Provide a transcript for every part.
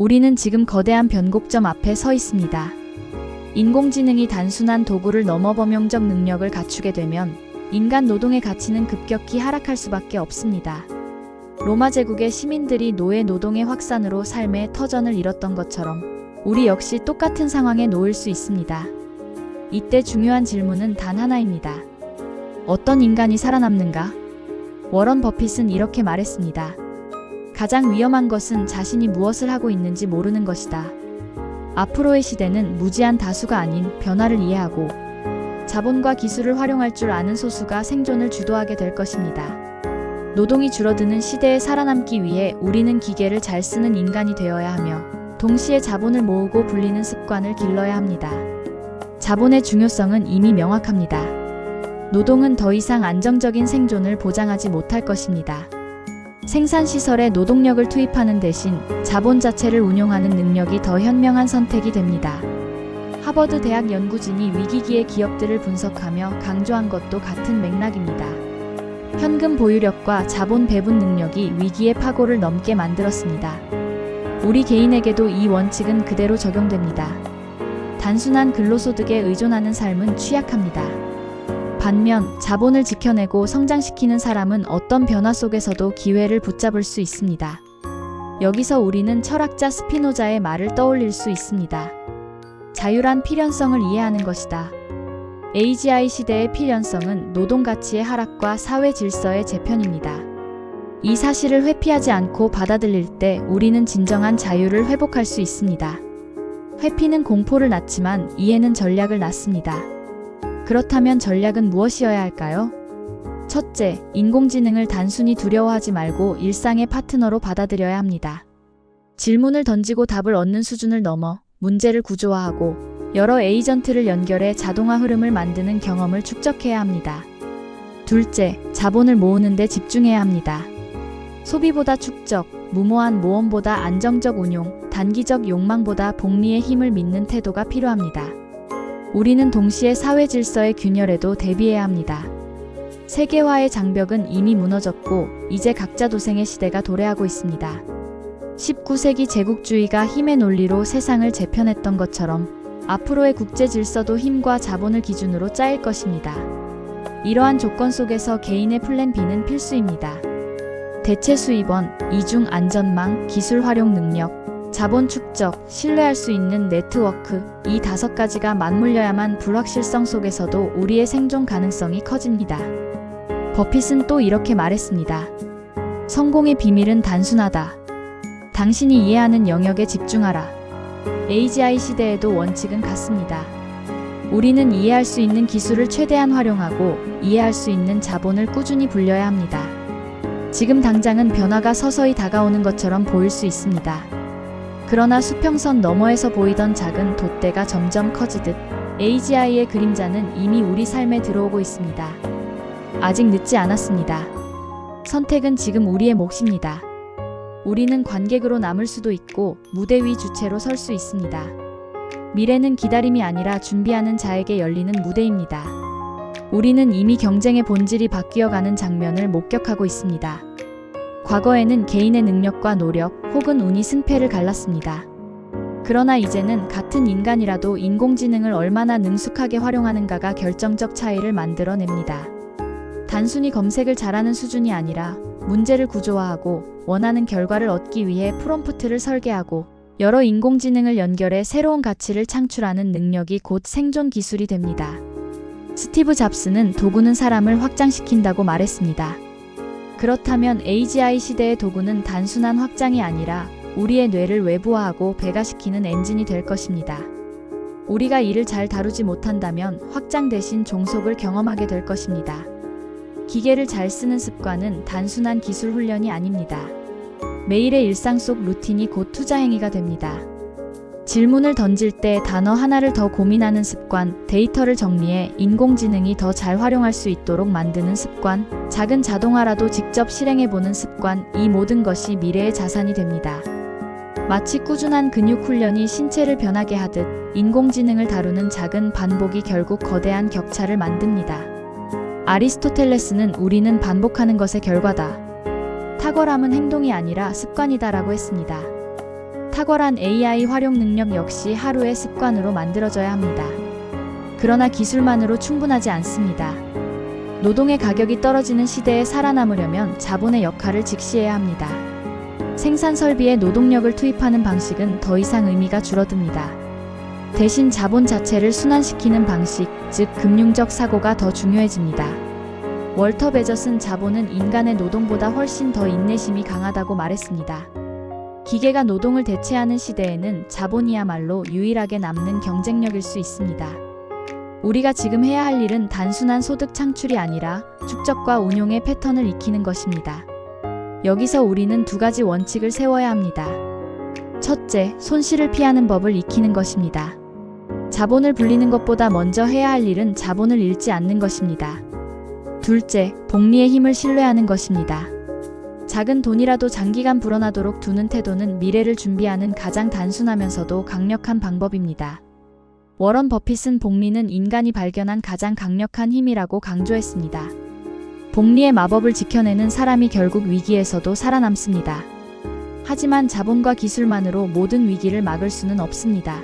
우리는 지금 거대한 변곡점 앞에 서 있습니다. 인공지능이 단순한 도구를 넘어 범용적 능력을 갖추게 되면 인간 노동의 가치는 급격히 하락할 수밖에 없습니다. 로마 제국의 시민들이 노예 노동의 확산으로 삶의 터전을 잃었던 것처럼 우리 역시 똑같은 상황에 놓일 수 있습니다. 이때 중요한 질문은 단 하나입니다. 어떤 인간이 살아남는가? 워런 버핏은 이렇게 말했습니다. 가장 위험한 것은 자신이 무엇을 하고 있는지 모르는 것이다. 앞으로의 시대는 무지한 다수가 아닌 변화를 이해하고 자본과 기술을 활용할 줄 아는 소수가 생존을 주도하게 될 것입니다. 노동이 줄어드는 시대에 살아남기 위해 우리는 기계를 잘 쓰는 인간이 되어야 하며 동시에 자본을 모으고 불리는 습관을 길러야 합니다. 자본의 중요성은 이미 명확합니다. 노동은 더 이상 안정적인 생존을 보장하지 못할 것입니다. 생산시설에 노동력을 투입하는 대신 자본 자체를 운용하는 능력이 더 현명한 선택이 됩니다. 하버드 대학 연구진이 위기기의 기업들을 분석하며 강조한 것도 같은 맥락입니다. 현금 보유력과 자본 배분 능력이 위기의 파고를 넘게 만들었습니다. 우리 개인에게도 이 원칙은 그대로 적용됩니다. 단순한 근로소득에 의존하는 삶은 취약합니다. 반면 자본을 지켜내고 성장시키는 사람은 어떤 변화 속에서도 기회를 붙잡을 수 있습니다. 여기서 우리는 철학자 스피노자의 말을 떠올릴 수 있습니다. 자유란 필연성을 이해하는 것이다. AGI 시대의 필연성은 노동 가치의 하락과 사회 질서의 재편입니다. 이 사실을 회피하지 않고 받아들일 때 우리는 진정한 자유를 회복할 수 있습니다. 회피는 공포를 낳지만 이해는 전략을 낳습니다. 그렇다면 전략은 무엇이어야 할까요? 첫째, 인공지능을 단순히 두려워하지 말고 일상의 파트너로 받아들여야 합니다. 질문을 던지고 답을 얻는 수준을 넘어 문제를 구조화하고 여러 에이전트를 연결해 자동화 흐름을 만드는 경험을 축적해야 합니다. 둘째, 자본을 모으는 데 집중해야 합니다. 소비보다 축적, 무모한 모험보다 안정적 운용, 단기적 욕망보다 복리의 힘을 믿는 태도가 필요합니다. 우리는 동시에 사회 질서의 균열에도 대비해야 합니다. 세계화의 장벽은 이미 무너졌고 이제 각자 도생의 시대가 도래하고 있습니다. 19세기 제국주의가 힘의 논리로 세상을 재편했던 것처럼 앞으로의 국제 질서도 힘과 자본을 기준으로 짜일 것입니다. 이러한 조건 속에서 개인의 플랜 B는 필수입니다. 대체 수입원, 이중 안전망, 기술 활용 능력, 자본 축적, 신뢰할 수 있는 네트워크, 이 다섯 가지가 맞물려야만 불확실성 속에서도 우리의 생존 가능성이 커집니다. 버핏은 또 이렇게 말했습니다. 성공의 비밀은 단순하다. 당신이 이해하는 영역에 집중하라. AGI 시대에도 원칙은 같습니다. 우리는 이해할 수 있는 기술을 최대한 활용하고 이해할 수 있는 자본을 꾸준히 불려야 합니다. 지금 당장은 변화가 서서히 다가오는 것처럼 보일 수 있습니다. 그러나 수평선 너머에서 보이던 작은 돛대가 점점 커지듯 AGI의 그림자는 이미 우리 삶에 들어오고 있습니다. 아직 늦지 않았습니다. 선택은 지금 우리의 몫입니다. 우리는 관객으로 남을 수도 있고 무대 위 주체로 설 수 있습니다. 미래는 기다림이 아니라 준비하는 자에게 열리는 무대입니다. 우리는 이미 경쟁의 본질이 바뀌어가는 장면을 목격하고 있습니다. 과거에는 개인의 능력과 노력 혹은 운이 승패를 갈랐습니다. 그러나 이제는 같은 인간이라도 인공지능을 얼마나 능숙하게 활용하는가가 결정적 차이를 만들어냅니다. 단순히 검색을 잘하는 수준이 아니라 문제를 구조화하고 원하는 결과를 얻기 위해 프롬프트를 설계하고 여러 인공지능을 연결해 새로운 가치를 창출하는 능력이 곧 생존 기술이 됩니다. 스티브 잡스는 도구는 사람을 확장시킨다고 말했습니다. 그렇다면 AGI 시대의 도구는 단순한 확장이 아니라 우리의 뇌를 외부화하고 배가시키는 엔진이 될 것입니다. 우리가 이를 잘 다루지 못한다면 확장 대신 종속을 경험하게 될 것입니다. 기계를 잘 쓰는 습관은 단순한 기술 훈련이 아닙니다. 매일의 일상 속 루틴이 곧 투자 행위가 됩니다. 질문을 던질 때 단어 하나를 더 고민하는 습관, 데이터를 정리해 인공지능이 더 잘 활용할 수 있도록 만드는 습관, 작은 자동화라도 직접 실행해보는 습관, 이 모든 것이 미래의 자산이 됩니다. 마치 꾸준한 근육 훈련이 신체를 변하게 하듯 인공지능을 다루는 작은 반복이 결국 거대한 격차를 만듭니다. 아리스토텔레스는 우리는 반복하는 것의 결과다. 탁월함은 행동이 아니라 습관이다라고 했습니다. 탁월한 AI 활용 능력 역시 하루의 습관으로 만들어져야 합니다. 그러나 기술만으로 충분하지 않습니다. 노동의 가격이 떨어지는 시대에 살아남으려면 자본의 역할을 직시해야 합니다. 생산 설비에 노동력을 투입하는 방식은 더 이상 의미가 줄어듭니다. 대신 자본 자체를 순환시키는 방식, 즉 금융적 사고가 더 중요해집니다. 월터 베저슨 자본은 인간의 노동보다 훨씬 더 인내심이 강하다고 말했습니다. 기계가 노동을 대체하는 시대에는 자본이야말로 유일하게 남는 경쟁력일 수 있습니다. 우리가 지금 해야 할 일은 단순한 소득 창출이 아니라 축적과 운용의 패턴을 익히는 것입니다. 여기서 우리는 두 가지 원칙을 세워야 합니다. 첫째, 손실을 피하는 법을 익히는 것입니다. 자본을 불리는 것보다 먼저 해야 할 일은 자본을 잃지 않는 것입니다. 둘째, 복리의 힘을 신뢰하는 것입니다. 작은 돈이라도 장기간 불어나도록 두는 태도는 미래를 준비하는 가장 단순하면서도 강력한 방법입니다. 워런 버핏은 복리는 인간이 발견한 가장 강력한 힘이라고 강조했습니다. 복리의 마법을 지켜내는 사람이 결국 위기에서도 살아남습니다. 하지만 자본과 기술만으로 모든 위기를 막을 수는 없습니다.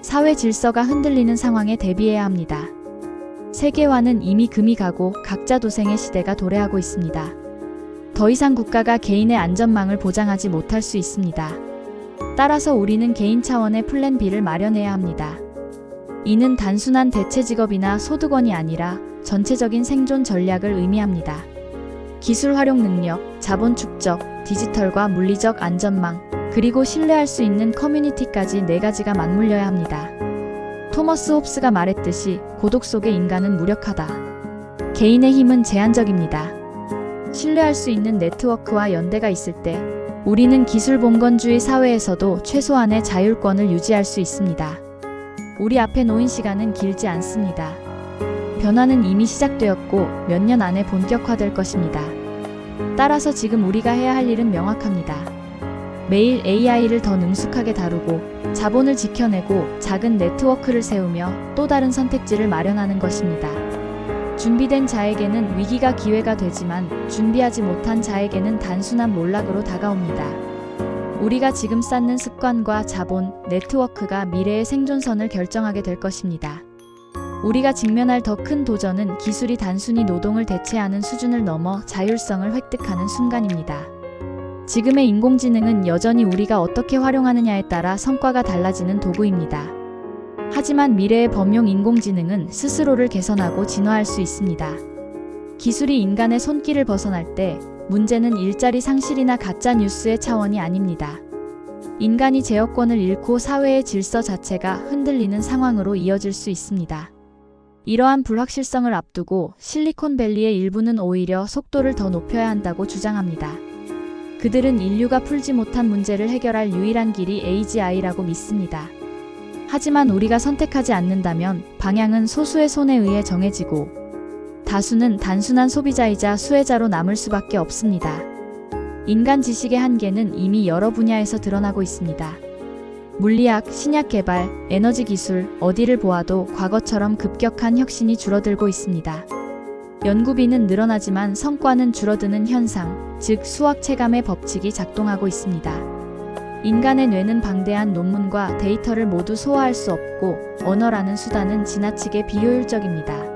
사회 질서가 흔들리는 상황에 대비해야 합니다. 세계화는 이미 금이 가고 각자 도생의 시대가 도래하고 있습니다. 더 이상 국가가 개인의 안전망을 보장하지 못할 수 있습니다. 따라서 우리는 개인 차원의 플랜 B를 마련해야 합니다. 이는 단순한 대체 직업이나 소득원이 아니라 전체적인 생존 전략을 의미합니다. 기술 활용 능력, 자본 축적, 디지털과 물리적 안전망, 그리고 신뢰할 수 있는 커뮤니티까지 네 가지가 맞물려야 합니다. 토머스 홉스가 말했듯이 고독 속의 인간은 무력하다. 개인의 힘은 제한적입니다. 신뢰할 수 있는 네트워크와 연대가 있을 때 우리는 기술 봉건주의 사회에서도 최소한의 자율권을 유지할 수 있습니다. 우리 앞에 놓인 시간은 길지 않습니다. 변화는 이미 시작되었고 몇 년 안에 본격화될 것입니다. 따라서 지금 우리가 해야 할 일은 명확합니다. 매일 AI를 더 능숙하게 다루고 자본을 지켜내고 작은 네트워크를 세우며 또 다른 선택지를 마련하는 것입니다. 준비된 자에게는 위기가 기회가 되지만 준비하지 못한 자에게는 단순한 몰락으로 다가옵니다. 우리가 지금 쌓는 습관과 자본, 네트워크가 미래의 생존선을 결정하게 될 것입니다. 우리가 직면할 더 큰 도전은 기술이 단순히 노동을 대체하는 수준을 넘어 자율성을 획득하는 순간입니다. 지금의 인공지능은 여전히 우리가 어떻게 활용하느냐에 따라 성과가 달라지는 도구입니다. 하지만 미래의 범용 인공지능은 스스로를 개선하고 진화할 수 있습니다. 기술이 인간의 손길을 벗어날 때 문제는 일자리 상실이나 가짜 뉴스의 차원이 아닙니다. 인간이 제어권을 잃고 사회의 질서 자체가 흔들리는 상황으로 이어질 수 있습니다. 이러한 불확실성을 앞두고 실리콘밸리의 일부는 오히려 속도를 더 높여야 한다고 주장합니다. 그들은 인류가 풀지 못한 문제를 해결할 유일한 길이 AGI라고 믿습니다. 하지만 우리가 선택하지 않는다면 방향은 소수의 손에 의해 정해지고 다수는 단순한 소비자이자 수혜자로 남을 수밖에 없습니다. 인간 지식의 한계는 이미 여러 분야에서 드러나고 있습니다. 물리학, 신약 개발, 에너지 기술, 어디를 보아도 과거처럼 급격한 혁신이 줄어들고 있습니다. 연구비는 늘어나지만 성과는 줄어드는 현상, 즉 수학 체감의 법칙이 작동하고 있습니다. 인간의 뇌는 방대한 논문과 데이터를 모두 소화할 수 없고 언어라는 수단은 지나치게 비효율적입니다.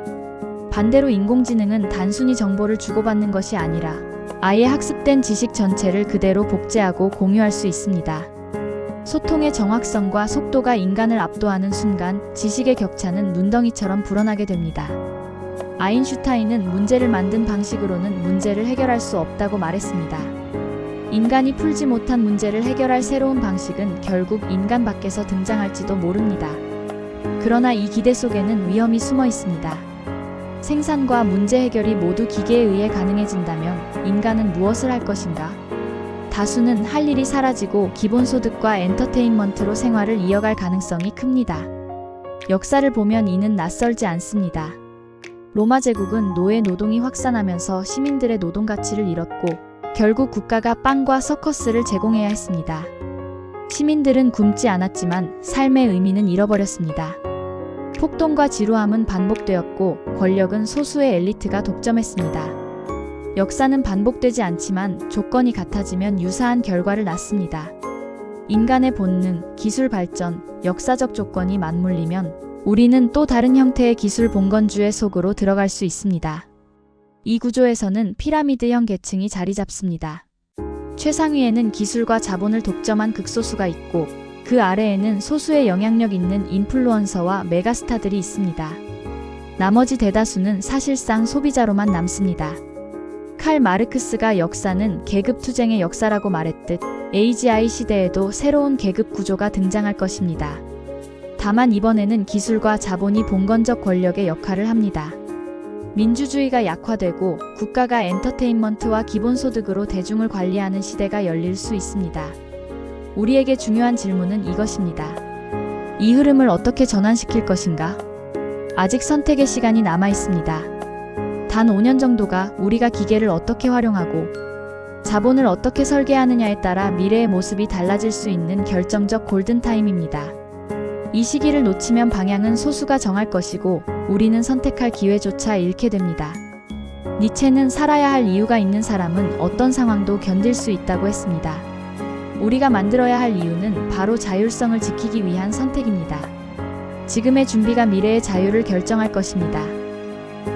반대로 인공지능은 단순히 정보를 주고받는 것이 아니라 아예 학습된 지식 전체를 그대로 복제하고 공유할 수 있습니다. 소통의 정확성과 속도가 인간을 압도하는 순간 지식의 격차는 눈덩이처럼 불어나게 됩니다. 아인슈타인은 문제를 만든 방식으로는 문제를 해결할 수 없다고 말했습니다. 인간이 풀지 못한 문제를 해결할 새로운 방식은 결국 인간 밖에서 등장할지도 모릅니다. 그러나 이 기대 속에는 위험이 숨어 있습니다. 생산과 문제 해결이 모두 기계에 의해 가능해진다면 인간은 무엇을 할 것인가? 다수는 할 일이 사라지고 기본소득과 엔터테인먼트로 생활을 이어갈 가능성이 큽니다. 역사를 보면 이는 낯설지 않습니다. 로마 제국은 노예 노동이 확산하면서 시민들의 노동 가치를 잃었고 결국 국가가 빵과 서커스를 제공해야 했습니다. 시민들은 굶지 않았지만 삶의 의미는 잃어버렸습니다. 폭동과 지루함은 반복되었고 권력은 소수의 엘리트가 독점했습니다. 역사는 반복되지 않지만 조건이 같아지면 유사한 결과를 낳습니다. 인간의 본능, 기술 발전, 역사적 조건이 맞물리면 우리는 또 다른 형태의 기술 봉건주의 속으로 들어갈 수 있습니다. 이 구조에서는 피라미드형 계층이 자리 잡습니다. 최상위에는 기술과 자본을 독점한 극소수가 있고 그 아래에는 소수의 영향력 있는 인플루언서와 메가스타들이 있습니다. 나머지 대다수는 사실상 소비자로만 남습니다. 칼 마르크스가 역사는 계급 투쟁의 역사라고 말했듯 AGI 시대에도 새로운 계급 구조가 등장할 것입니다. 다만 이번에는 기술과 자본이 봉건적 권력의 역할을 합니다. 민주주의가 약화되고 국가가 엔터테인먼트와 기본소득으로 대중을 관리하는 시대가 열릴 수 있습니다. 우리에게 중요한 질문은 이것입니다. 이 흐름을 어떻게 전환시킬 것인가? 아직 선택의 시간이 남아 있습니다. 단 5년 정도가 우리가 기계를 어떻게 활용하고 자본을 어떻게 설계하느냐에 따라 미래의 모습이 달라질 수 있는 결정적 골든타임입니다. 이 시기를 놓치면 방향은 소수가 정할 것이고 우리는 선택할 기회조차 잃게 됩니다. 니체는 살아야 할 이유가 있는 사람은 어떤 상황도 견딜 수 있다고 했습니다. 우리가 만들어야 할 이유는 바로 자율성을 지키기 위한 선택입니다. 지금의 준비가 미래의 자유를 결정할 것입니다.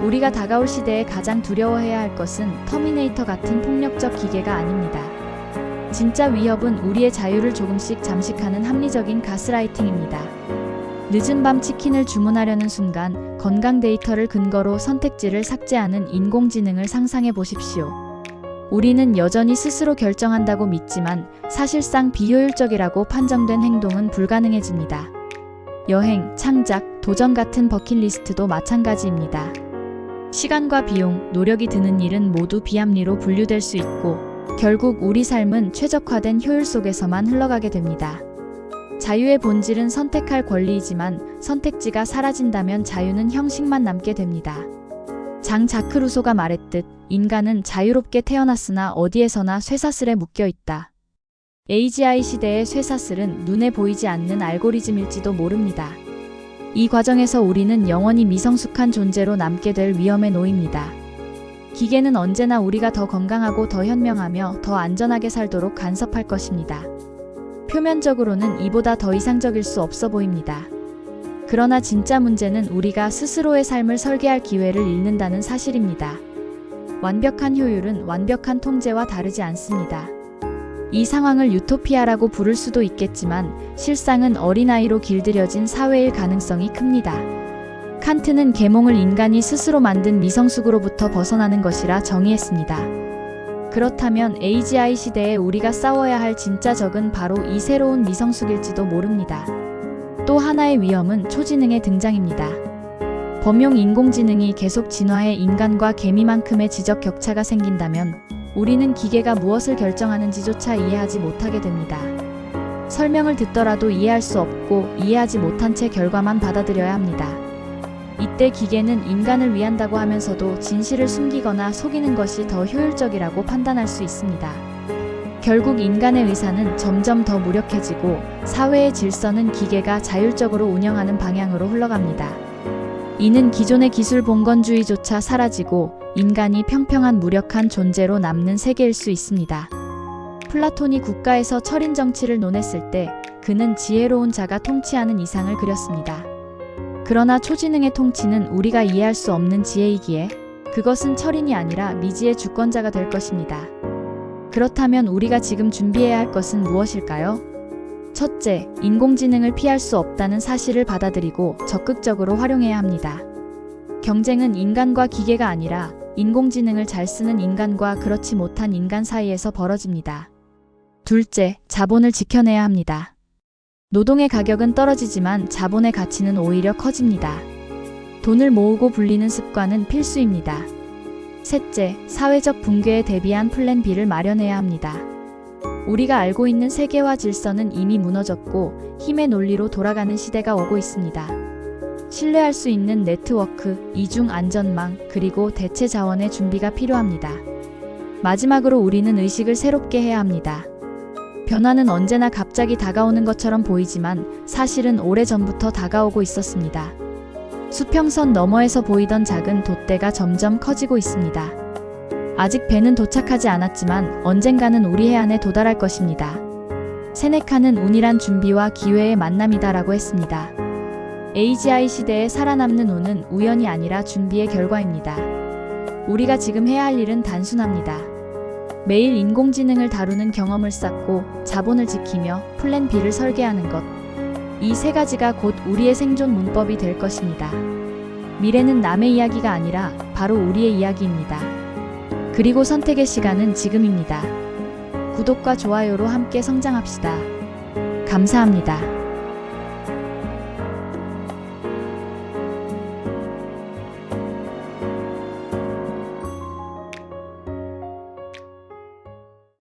우리가 다가올 시대에 가장 두려워해야 할 것은 터미네이터 같은 폭력적 기계가 아닙니다. 진짜 위협은 우리의 자유를 조금씩 잠식하는 합리적인 가스라이팅입니다. 늦은 밤 치킨을 주문하려는 순간 건강 데이터를 근거로 선택지를 삭제하는 인공지능을 상상해 보십시오. 우리는 여전히 스스로 결정한다고 믿지만 사실상 비효율적이라고 판정된 행동은 불가능해집니다. 여행, 창작, 도전 같은 버킷리스트도 마찬가지입니다. 시간과 비용, 노력이 드는 일은 모두 비합리로 분류될 수 있고 결국 우리 삶은 최적화된 효율 속에서만 흘러가게 됩니다. 자유의 본질은 선택할 권리이지만 선택지가 사라진다면 자유는 형식만 남게 됩니다. 장 자크 루소가 말했듯 인간은 자유롭게 태어났으나 어디에서나 쇠사슬에 묶여 있다. AGI 시대의 쇠사슬은 눈에 보이지 않는 알고리즘일지도 모릅니다. 이 과정에서 우리는 영원히 미성숙한 존재로 남게 될 위험에 놓입니다. 기계는 언제나 우리가 더 건강하고 더 현명하며 더 안전하게 살도록 간섭할 것입니다. 표면적으로는 이보다 더 이상적일 수 없어 보입니다. 그러나 진짜 문제는 우리가 스스로의 삶을 설계할 기회를 잃는다는 사실입니다. 완벽한 효율은 완벽한 통제와 다르지 않습니다. 이 상황을 유토피아라고 부를 수도 있겠지만 실상은 어린아이로 길들여진 사회일 가능성이 큽니다. 칸트는 계몽을 인간이 스스로 만든 미성숙으로부터 벗어나는 것이라 정의했습니다. 그렇다면 AGI 시대에 우리가 싸워야 할 진짜 적은 바로 이 새로운 미성숙일지도 모릅니다. 또 하나의 위험은 초지능의 등장입니다. 범용 인공지능이 계속 진화해 인간과 개미만큼의 지적 격차가 생긴다면 우리는 기계가 무엇을 결정하는지조차 이해하지 못하게 됩니다. 설명을 듣더라도 이해할 수 없고 이해하지 못한 채 결과만 받아들여야 합니다. 이때 기계는 인간을 위한다고 하면서도 진실을 숨기거나 속이는 것이 더 효율적이라고 판단할 수 있습니다. 결국 인간의 의사는 점점 더 무력해지고 사회의 질서는 기계가 자율적으로 운영하는 방향으로 흘러갑니다. 이는 기존의 기술 봉건주의조차 사라지고 인간이 평평한 무력한 존재로 남는 세계일 수 있습니다. 플라톤이 국가에서 철인 정치를 논했을 때 그는 지혜로운 자가 통치하는 이상을 그렸습니다. 그러나 초지능의 통치는 우리가 이해할 수 없는 지혜이기에 그것은 철인이 아니라 미지의 주권자가 될 것입니다. 그렇다면 우리가 지금 준비해야 할 것은 무엇일까요? 첫째, 인공지능을 피할 수 없다는 사실을 받아들이고 적극적으로 활용해야 합니다. 경쟁은 인간과 기계가 아니라 인공지능을 잘 쓰는 인간과 그렇지 못한 인간 사이에서 벌어집니다. 둘째, 자본을 지켜내야 합니다. 노동의 가격은 떨어지지만 자본의 가치는 오히려 커집니다. 돈을 모으고 불리는 습관은 필수입니다. 셋째, 사회적 붕괴에 대비한 플랜 B를 마련해야 합니다. 우리가 알고 있는 세계화 질서는 이미 무너졌고 힘의 논리로 돌아가는 시대가 오고 있습니다. 신뢰할 수 있는 네트워크, 이중 안전망, 그리고 대체 자원의 준비가 필요합니다. 마지막으로 우리는 의식을 새롭게 해야 합니다. 변화는 언제나 갑자기 다가오는 것처럼 보이지만 사실은 오래전부터 다가오고 있었습니다. 수평선 너머에서 보이던 작은 돛대가 점점 커지고 있습니다. 아직 배는 도착하지 않았지만 언젠가는 우리 해안에 도달할 것입니다. 세네카는 운이란 준비와 기회의 만남이다라고 했습니다. AGI 시대에 살아남는 운은 우연이 아니라 준비의 결과입니다. 우리가 지금 해야 할 일은 단순합니다. 매일 인공지능을 다루는 경험을 쌓고 자본을 지키며 플랜 B를 설계하는 것. 이 세 가지가 곧 우리의 생존 문법이 될 것입니다. 미래는 남의 이야기가 아니라 바로 우리의 이야기입니다. 그리고 선택의 시간은 지금입니다. 구독과 좋아요로 함께 성장합시다. 감사합니다.